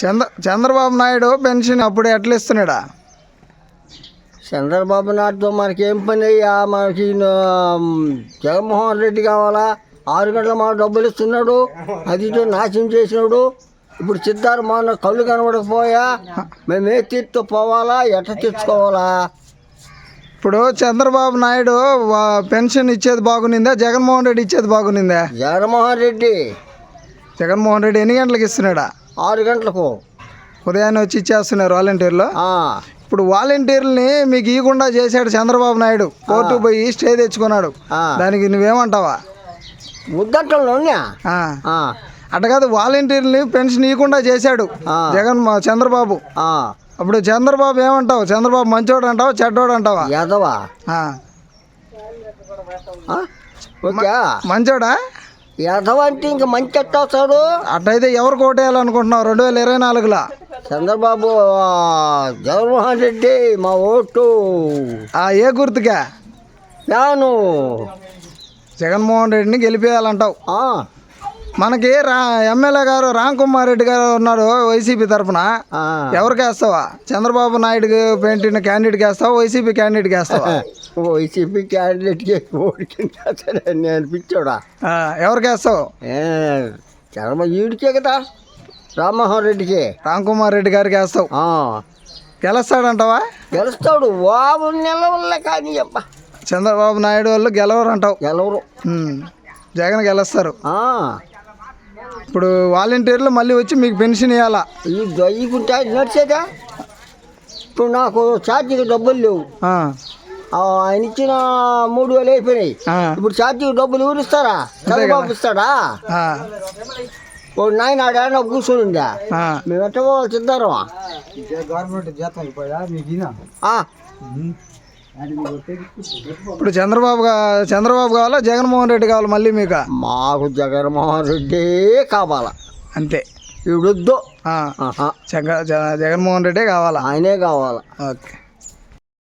చంద్ర Chandrababu Naidu pension అప్పుడు ఎట్లా ఇస్తున్నాడా? చంద్రబాబు నాయుడుతో మనకేం పని అయ్యా? మనకి జగన్మోహన్ రెడ్డి కావాలా? ఆరు గంటల మా డబ్బులు ఇస్తున్నాడు. అది నాశనం చేసినాడు. ఇప్పుడు సిద్ధార్థ మన కళ్ళు కనబడకపోయా? మేము ఏ తీర్తో పోవాలా? ఎట్ట తెచ్చుకోవాలా ఇప్పుడు చంద్రబాబు నాయుడు పెన్షన్ ఇచ్చేది బాగునిందా? జగన్మోహన్ రెడ్డి ఇచ్చేది బాగునిందా? జగన్మోహన్ రెడ్డి. జగన్మోహన్ రెడ్డి ఎన్ని గంటలకు ఇస్తున్నాడా? ఆరు గంటలకు. ఉదయాన్నే వచ్చి ఇచ్చేస్తున్నారు వాలంటీర్లు. ఇప్పుడు వాలంటీర్లని మీకు ఇవ్వకుండా చేశాడు చంద్రబాబు నాయుడు. కోర్టు పోయి స్టే తెచ్చుకున్నాడు. దానికి నువ్వేమంటావా. ఆ, అట్ట కాదు వాలంటీర్ని పెన్షన్ ఇవ్వకుండా చేశాడు. జగన్ చంద్రబాబు. అప్పుడు చంద్రబాబు ఏమంటావు? చంద్రబాబు మంచోడు అంటావా చెడ్డోడు అంటావా? ఓకే. మంచోడా? ఎదవ అంటే ఇంక మంచి ఎట్ట వస్తాడు అట్టయితే ఎవరు కోటేయాలనుకుంటున్నావు? రెండు వేల ఇరవై నాలుగులో? చంద్రబాబు జగన్మోహన్ రెడ్డి మా ఓటు. ఆ ఏ గుర్తుగా యాను. జగన్మోహన్ రెడ్డిని గెలిపేయాలంటావు. ఆ, మనకి రా ఎమ్మెల్యే గారు రామ్ కుమార్ రెడ్డి గారు ఉన్నారు వైసీపీ తరఫున ఆ. ఎవరికి వేస్తావా? చంద్రబాబు నాయుడు పెట్టిన క్యాండిడేట్కి వేస్తావా? వైసీపీ క్యాండిడేట్కి వేస్తావా? వైసీపీ క్యాండిడేట్కి ఓడికిందా నేను అనిపించాడా ఎవరికి వేస్తావు ఏ, చంద్రబాబు ఈడికే కదా రామ్మోహన్ రెడ్డికి. రామ్ కుమార్ రెడ్డి గారికి వేస్తావు గెలుస్తాడంటావా? గెలుస్తాడు వాము నిలవల్లే కానీ అబ్బా. చంద్రబాబు నాయుడు వాళ్ళు గెలవరు. అంటావు గెలవరు. జగన్ గెలుస్తారు. ఇప్పుడు వాలంటీర్లు మళ్ళీ వచ్చి మీకు పెన్షన్ ఇవ్వాలా ఈ దొయ్యకుంటే నడిచేదా? ఇప్పుడు నాకు ఛార్జీకి డబ్బులు లేవు. ఆయన ఇచ్చిన మూడు వేలు అయిపోయినాయి. ఇప్పుడు ఛార్జీకి డబ్బులు ఎవరు ఇస్తారా? చంద్రబాబు ఇస్తాడా? ఓ నాయన ఆడ కూర్చొని ఉందా ఆ. మేము ఎట్ట పోవాలి సిద్ధారం? ఇప్పుడు చంద్రబాబు చంద్రబాబు కావాలా జగన్మోహన్ రెడ్డి కావాలా మళ్ళీ మీకు? మాకు జగన్మోహన్ రెడ్డి కావాలా. అంతే. ఇవిడొద్దు. జగన్మోహన్ రెడ్డే కావాలా? ఆయనే కావాలా. ఓకే.